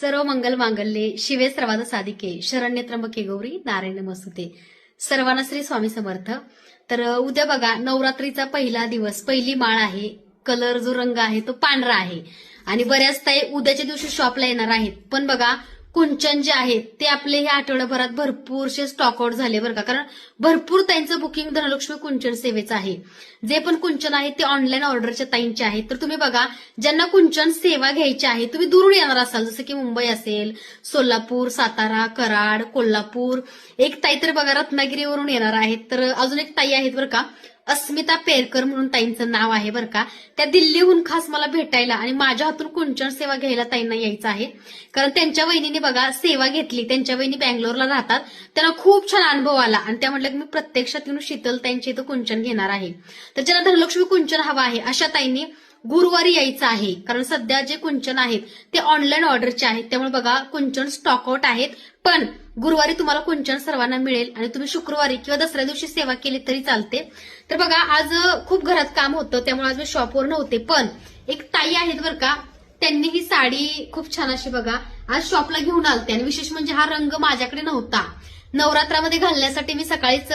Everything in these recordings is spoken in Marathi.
सर्व मंगल मांगल्ये शिवे सर्वाद साधिके. शरण्य त्र्यंबके गौरी नारायण मसुते सर्वांना श्री स्वामी समर्थ. तर उद्या बघा नवरात्रीचा पहिला दिवस पहिली माळ आहे. कलर जो रंग आहे तो पांढरा आहे. आणि बऱ्याच ताई उद्याच्या दिवशी शॉपला येणार आहेत. पण बघा कुंचन जे आहेत ते आपले ह्या आठवड्याभरात भरपूरसे स्टॉकआउट झाले बरं का. कारण भरपूर त्यांचं बुकिंग धनलक्ष्मी कुंचन सेवेचं आहे. जे पण कुंचन आहे ते ऑनलाईन ऑर्डरच्या ताईंचे आहेत. तर तुम्ही बघा ज्यांना कुंचन सेवा घ्यायची आहे तुम्ही दुरून येणार असाल. जसं की मुंबई असेल सोलापूर सातारा कराड कोल्हापूर. एक ताई तर बघा रत्नागिरीवरून येणार आहेत. तर अजून एक ताई आहेत बरं का. अस्मिता पेरकर म्हणून ताईंचं नाव आहे बरं का. त्या दिल्लीहून खास मला भेटायला आणि माझ्या हातून कुंचन सेवा घ्यायला ताईंना यायचं आहे. कारण त्यांच्या वहिनीने बघा सेवा घेतली त्यांच्या वहिनी बँगलोरला राहतात. त्यांना खूप छान अनुभव आला आणि त्या म्हटलं की मी प्रत्यक्षात येऊन शीतल ताईंच्या इथं कुंचन घेणार आहे. तर ज्यांना धनलक्ष्मी कुंचन हवा आहे अशा ताईंनी गुरुवारी यायचं आहे. कारण सध्या जे कुंचन आहेत ते ऑनलाईन ऑर्डरचे आहेत. त्यामुळे बघा कुंचन स्टॉकआउट आहेत. पण गुरुवारी तुम्हाला कुंचन सर्वांना मिळेल आणि तुम्ही शुक्रवारी किंवा दसऱ्या दिवशी सेवा केली तरी चालते. तर बघा आज खूप घरात काम होतं त्यामुळे आज मी शॉपवर नव्हते पण एक ताई आहेत बरं का त्यांनी ही साडी खूप छान अशी बघा आज शॉपला घेऊन आलते आणि विशेष म्हणजे हा रंग माझ्याकडे नव्हता. नवरात्रामध्ये घालण्यासाठी मी सकाळीच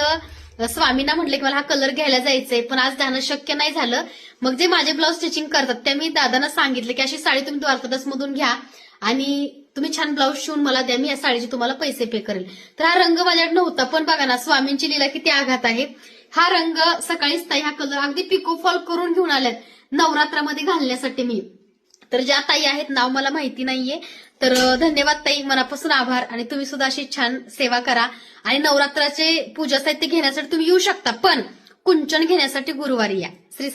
स्वामींना म्हटले की मला हा कलर घ्यायला जायचंय पण आज जाणं शक्य नाही झालं. मग जे माझे ब्लाऊज स्टिचिंग करतात त्या मी दादांना सांगितलं की अशी साडी तुम्ही द्वारकादास मधून घ्या आणि तुम्ही छान ब्लाऊज शिवून मला द्या मी या साडीचे तुम्हाला पैसे पे करेल. तर हा रंग माझ्याकडे नव्हता पण बघा ना स्वामींची लिला किती आघात आहे. हा रंग सकाळीच ताई हा कलर अगदी पिको फॉल करून घेऊन आल्यात नवरात्रामध्ये घालण्यासाठी मी. तर ज्या ताई आहेत नाव मला माहिती नाहीये. तर धन्यवाद ताई मनापासून आभार. आणि तुम्ही सुद्धा अशी छान सेवा करा. आणि नवरात्राचे पूजा साहित्य घेण्यासाठी तुम्ही येऊ शकता पण कुंचन घेण्यासाठी गुरुवारी या. श्री